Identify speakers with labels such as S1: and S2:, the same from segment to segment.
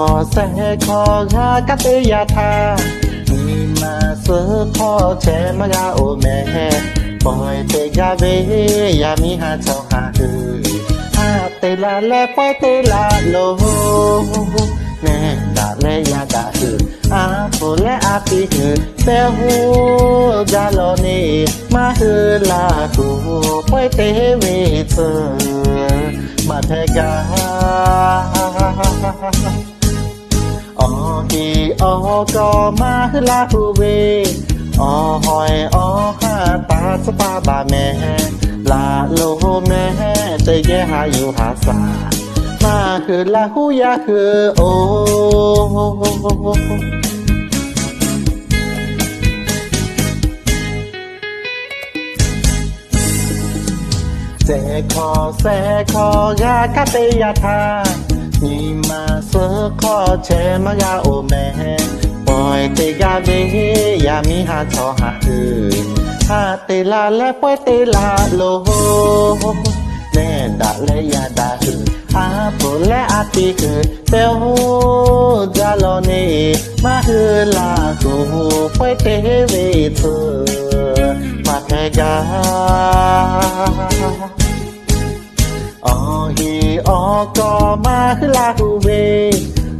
S1: อแสคอฮากะเตยาทามีมาเสือคอแชมายาโอแม่ปล่อยเตกาเวยามีหาเจ้าหาคือฮาเตลาแลปอยเตลาโลแน่ดาแลยาดาคืออาโปและอาปีคือเตหูจาโลนีมาคือลาตูปอยเตเวเซมาเทกา ออฮีออก็มาคือลาฮูเวออหอยออฮาตาสปาบาแม่ลาโลแม่ใจแก่หาอยู่หาสามาคือลาฮูยาคือโอเจคอแซคอยากาเตยาทา นี่มาเสือคอเชมายาโอแม่ปล่อยเตกาเบยามีหาชอหาคือหาเตลาและปล่อยเตลาโ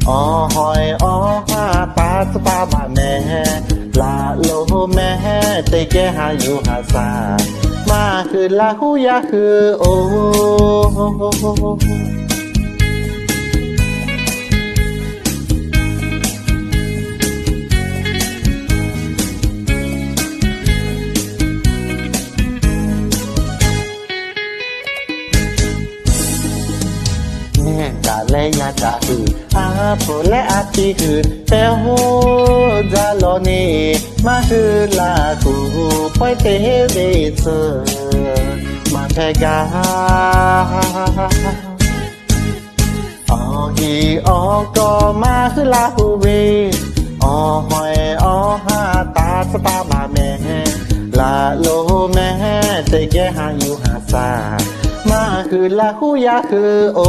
S1: ออหอยออฮาตาสปาบาแม่ลาโลแม่เตแกหาอยู่หาสามาคือลาหูยาคือโอ และยาจาคืออาโปและอาตีคือเตโฮจาโลนีมาคือลาคูปอยเตเวเซอมาแทกาออฮีออก็มาคือลาฮูเวออหอยออฮาตาสปาบาแม่ลาโลแม่เตแกหาอยู่หาซา มาคืนละคูยาคือโอ